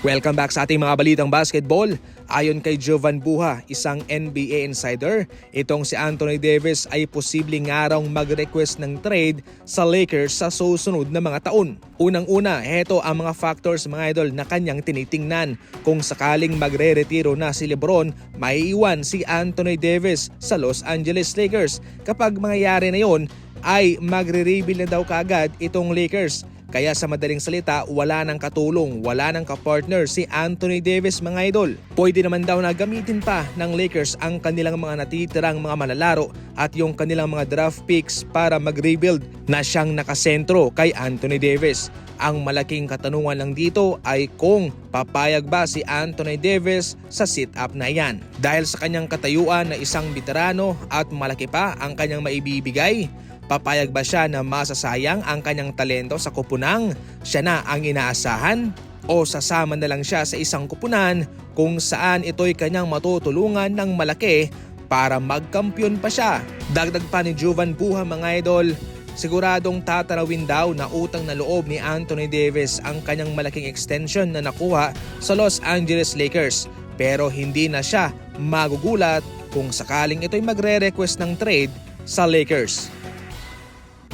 Welcome back sa ating mga balitang basketball. Ayon kay Jovan Buha, isang NBA insider, itong si Anthony Davis ay posibleng nga raw mag-request ng trade sa Lakers sa susunod na mga taon. Unang-una, heto ang mga factors mga idol na kanyang tinitingnan. Kung sakaling magre-retiro na si Lebron, maiiwan si Anthony Davis sa Los Angeles Lakers. Kapag mangyayari na yon, ay magre-rebuild na daw kaagad itong Lakers. Kaya sa madaling salita, wala nang katulong, wala nang kapartner si Anthony Davis mga idol. Pwede naman daw na gamitin pa ng Lakers ang kanilang mga natitirang mga manlalaro at yung kanilang mga draft picks para mag-rebuild na siyang nakasentro kay Anthony Davis. Ang malaking katanungan lang dito ay kung papayag ba si Anthony Davis sa sit-up na yan. Dahil sa kanyang katayuan na isang veterano at malaki pa ang kanyang maibibigay, Papayag ba siya na masasayang ang kanyang talento sa kupunang? Siya na ang inaasahan? O sasama na lang siya sa isang kupunan kung saan ito'y kanyang matutulungan ng malaki para magkampiyon pa siya? Dagdag pa ni Jovan Buha mga idol, Siguradong tatarawin daw na utang na loob ni Anthony Davis ang kanyang malaking extension na nakuha sa Los Angeles Lakers. Pero hindi na siya magugulat kung sakaling ito'y magre-request ng trade sa Lakers.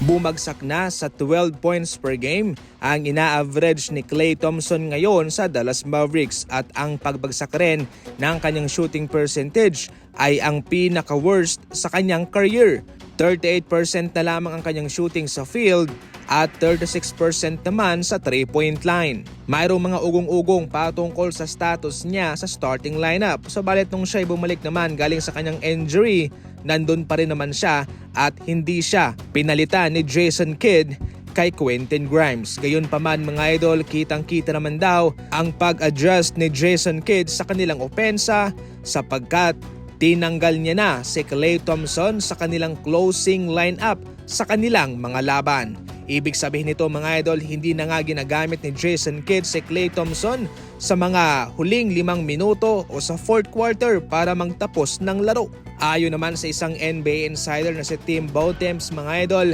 Bumagsak na sa 12 points per game ang ina-average ni Klay Thompson ngayon sa Dallas Mavericks at ang pagbagsak rin ng kanyang shooting percentage ay ang pinaka-worst sa kanyang career. 38% na lamang ang kanyang shooting sa field at 36% naman sa 3-point line. Mayroong mga ugong-ugong patungkol sa status niya sa starting lineup. Sabalit nung siya bumalik naman galing sa kanyang injury, nandun pa rin naman siya at hindi siya pinalitan ni Jason Kidd kay Quentin Grimes. Gayon pa man mga idol, kitang-kita naman daw ang pag-adjust ni Jason Kidd sa kanilang opensa sapagkat tinanggal niya na si Klay Thompson sa kanilang closing lineup sa kanilang mga laban. Ibig sabihin nito mga idol, hindi na nga ginagamit ni Jason Kidd si Klay Thompson sa mga huling limang minuto o sa fourth quarter para magtapos ng laro. Ayon naman sa isang NBA insider na si Tim Bontemps mga idol,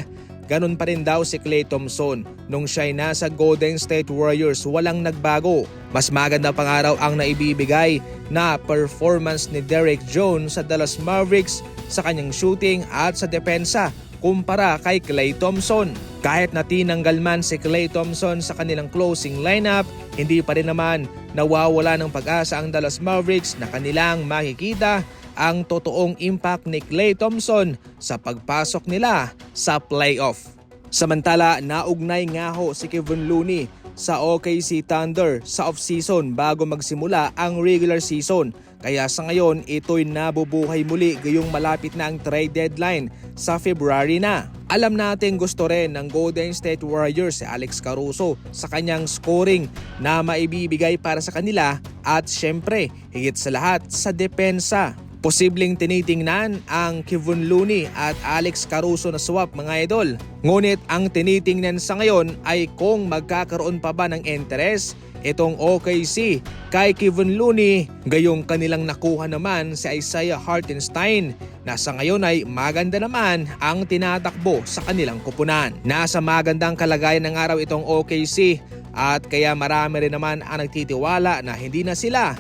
Ganon pa rin daw si Klay Thompson. Nung siya'y nasa Golden State Warriors, walang nagbago. Mas maganda pang araw ang naibibigay na performance ni Derek Jones sa Dallas Mavericks sa kanyang shooting at sa depensa kumpara kay Klay Thompson. Kahit na tinanggal man si Klay Thompson sa kanilang closing lineup, hindi pa rin naman nawawala ng pag-asa ang Dallas Mavericks na kanilang makikita ang totoong impact ni Klay Thompson sa pagpasok nila sa playoff. Samantala, naugnay nga ho si Kevin Looney sa OKC Thunder sa off-season bago magsimula ang regular season. Kaya sa ngayon, ito'y nabubuhay muli gayong malapit na ang trade deadline sa February na. Alam natin gusto rin ng Golden State Warriors si Alex Caruso sa kanyang scoring na maibibigay para sa kanila at syempre higit sa lahat sa depensa. Posibleng tinitingnan ang Kevin Looney at Alex Caruso na swap mga idol. Ngunit ang tinitingnan sa ngayon ay kung magkakaroon pa ba ng interest itong OKC kay Kevin Looney gayong kanilang nakuha naman si Isaiah Hartenstein na sa ngayon ay maganda naman ang tinatakbo sa kanilang kupunan. Nasa magandang kalagayan ng araw itong OKC at kaya marami rin naman ang nagtitiwala na hindi na sila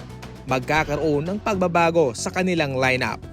magkakaroon ng pagbabago sa kanilang lineup.